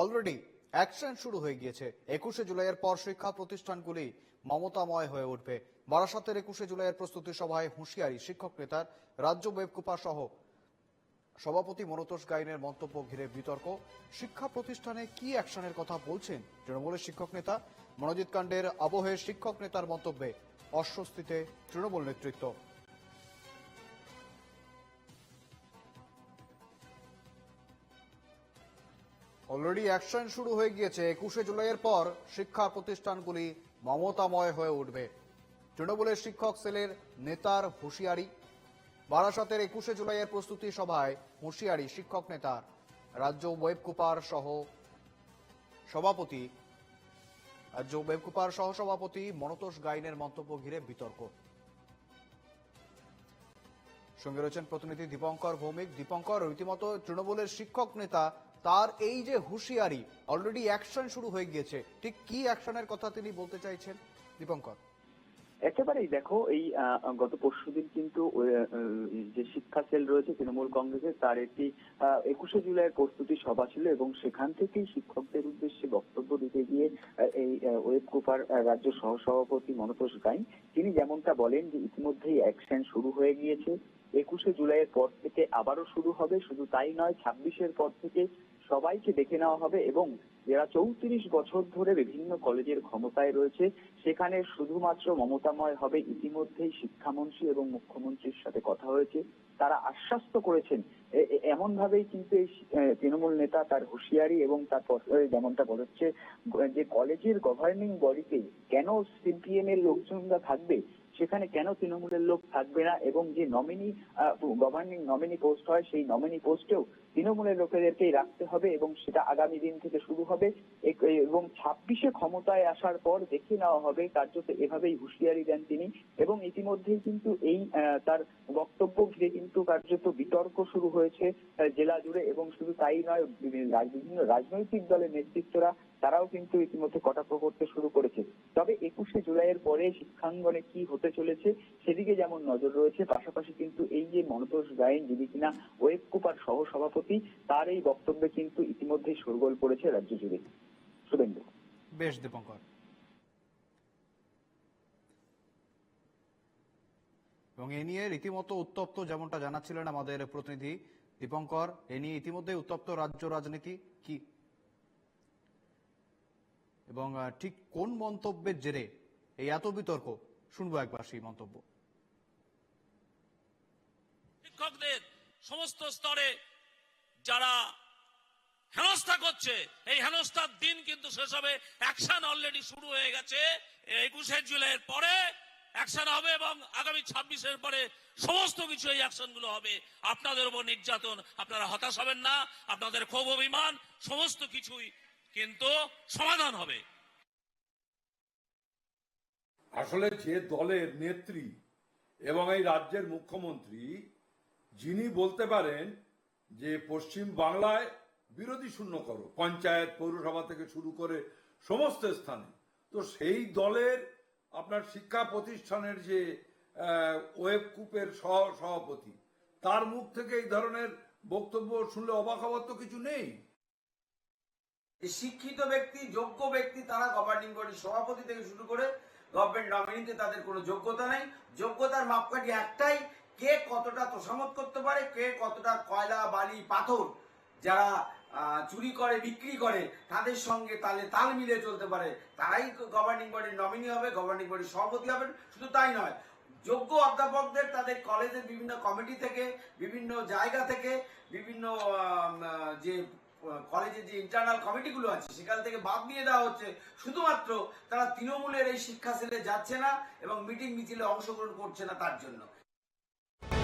Already action শুরু হয়ে গিয়েছে। একুশে জুলাইয়ের পর শিক্ষা প্রতিষ্ঠানগুলি মমতাময় হয়ে উঠবে। বারাসাতের একুশে জুলাইয়ের প্রস্তুতি সভায় হুঁশিয়ারি শিক্ষক নেতার রাজ্য ওয়েবকুপা সহ সভাপতি মনতোষ গাইনের মন্তব্য ঘিরে বিতর্ক। শিক্ষা প্রতিষ্ঠানে কি অ্যাকশনের কথা বলছেন তৃণমূলের শিক্ষক নেতা? মনোজিৎ কাণ্ডের আবহে শিক্ষক নেতার মন্তব্যে অস্বস্তিতে তৃণমূল নেতৃত্ব। অলরেডি অ্যাকশন শুরু হয়ে গিয়েছে। একুশে জুলাইয়ের পর শিক্ষা প্রতিষ্ঠানগুলি মমতাময় হয়ে উঠবে। তৃণমূলের শিক্ষক সেলের নেতার হুঁশিয়ারি। বারাসতের একুশে জুলাইয়ের প্রস্তুতি সভায় হুঁশিয়ারি শিক্ষক নেতার। রাজ্য ওয়েবকুপার সহ সভাপতি। রাজ্য ওয়েবকুপার সহ সভাপতি মনতোষ গাইনের মন্তব্য ঘিরে বিতর্ক। সঙ্গে রয়েছেন প্রতিনিধি দীপঙ্কর ভৌমিক। দীপঙ্কর, রীতিমতো তৃণমূলের শিক্ষক নেতা, তার এই যে হুঁশিয়ারি অলরেডি অ্যাকশন শুরু হয়ে গিয়েছে। ঠিক কি অ্যাকশনের কথা তিনি বলতে চাইছেন? দীপঙ্কর। একেবারেই দেখো, এই গত পরশুদিন কিন্তু যে শিক্ষা সেল রয়েছে তৃণমূল কংগ্রেসের, তার একটি একুশে জুলাইয়ের প্রস্তুতি সভা ছিল এবং সেখান থেকেই শিক্ষকদের উদ্দেশ্যে বক্তব্য দিতে গিয়ে এই ওয়েব কুপার রাজ্য সহসভাপতি মনতোষ গাইন, তিনি যেমনটা বলেন যে ইতিমধ্যেই অ্যাকশন শুরু হয়ে গিয়েছে। একুশে জুলাইয়ের পর থেকে আবারও শুরু হবে, শুধু তাই নয়, ছাব্বিশের পর থেকে সবাইকে ডেকে নেওয়া হবে এবং যারা চৌত্রিশ বছর ধরে বিভিন্ন কলেজের ক্ষমতায় রয়েছে, সেখানে শুধুমাত্র মমতাময় হবে ইতিমধ্যেই শিক্ষামন্ত্রী এবং মুখ্যমন্ত্রীর সাথে কথা হয়েছে। তারা আশ্বাস করেছেন এমন ভাবেই কিন্তু এই তৃণমূল নেতা তার হুঁশিয়ারি এবং তার যেমনটা বলেছে, যে কলেজের গভর্নিং বডিতে কেন সিপিএম এর লোকজনরা থাকবে? সেখানে কেন তৃণমূলের লোক থাকবে না? এবং যে নমিনি গভর্নিং নমিনি পোস্ট হয়, সেই নমিনি পোস্টেও তৃণমূলের লোকেদেরকেই রাখতে হবে এবং সেটা আগামী দিন থেকে শুরু হবে। এবং ছাব্বিশে ক্ষমতায় আসার পর দেখে নেওয়া হবে, কার্যত এভাবেই হুঁশিয়ারি দেন তিনি। এবং ইতিমধ্যেই কিন্তু এই তার বক্তব্য ঘিরে কিন্তু কার্যত বিতর্ক শুরু হয়েছে। জেলা জুড়ে এবং শুধু তাই নয়, বিভিন্ন রাজনৈতিক দলের নেতৃত্বরা তারাও কিন্তু ইতিমধ্যে কটাক্ষ করতে শুরু করেছে। তবে একুশে জুলাইয়ের পরে শিক্ষাঙ্গনে কি হতে চলেছে সেদিকে যেমন নজর রয়েছে, পাশাপাশি কিন্তু এই যে মনতোষ গায়েন, যিনি কিনা ওয়েব কুপার সহ সভাপতি তার এই বক্তব্যে কিন্তু ইতিমধ্যেই শোরগোল পড়েছে রাজ্য জুড়ে। শুভেন্দু। বেশ, দীপঙ্কর। এবং এ নিয়ে রীতিমতো উত্তপ্ত যেমনটা জানাচ্ছিলেন আমাদের প্রতিনিধি দীপঙ্কর, এ নিয়ে ইতিমধ্যে উত্তপ্ত রাজ্য রাজনীতি কি? এবং ঠিক কোন মন্তব্যের জেরে এই এত বিতর্ক? শুনব একবার সেই মন্তব্য। শিক্ষকদের সমস্ত স্তরে যারা হেনস্থা করছে, এই হেনস্থার দিন কিন্তু শেষ হবে। অ্যাকশন অলরেডি শুরু হয়ে গেছে। একুশে জুলাইয়ের পরে অ্যাকশন হবে এবং আগামী ছাব্বিশের পরে সমস্ত কিছু এই অ্যাকশনগুলো হবে। আপনাদের উপর নির্যাতন, আপনারা হতাশ হবেন না, আপনাদের ক্ষোভ, অভিমান, সমস্ত কিছুই কিন্তু সমাধান হবে। আসলে যে দলের নেত্রী এবং এই রাজ্যের মুখ্যমন্ত্রী, যিনি বলতে পারেন যে পশ্চিম বাংলায় বিরোধী শূন্য করো, পঞ্চায়েত, পৌরসভা থেকে শুরু করে সমস্ত স্থানে, তো সেই দলের আপনার শিক্ষা প্রতিষ্ঠানের যে ওয়েব কূপের সভাপতি, তার মুখ থেকে এই ধরনের বক্তব্য শুনলে অবাক হওয়ার তো কিছু নেই। শিক্ষিত ব্যক্তি, যোগ্য ব্যক্তি, তারা গভর্নিং বডির সভাপতি থেকে শুরু করে গভর্নমেন্ট নমিনিতে তাদের কোনো যোগ্যতা নেই। যোগ্যতার মাপকাঠি একটাই, কে কতটা তোষামত করতে পারে, কে কতটা কয়লা, বালি, পাথর, যারা চুরি করে, বিক্রি করে, তাদের সঙ্গে তালে তাল মিলিয়ে চলতে পারে। তারাই গভর্নিং বডির নমিনি হবে গভর্নিং বডির সভাপতি হবেন শুধু তাই নয়, যোগ্য অধ্যাপকদের তাদের কলেজের বিভিন্ন কমিটি থেকে, বিভিন্ন জায়গা থেকে, বিভিন্ন যে, কলেজের যে ইন্টারনাল কমিটিগুলো আছে, সেখান থেকে বাদ দিয়ে দেওয়া হচ্ছে। শুধুমাত্র তারা তৃণমূলের এই শিক্ষা সেলে যাচ্ছে না এবং মিটিং মিছিলে অংশগ্রহণ করছে না তার জন্য।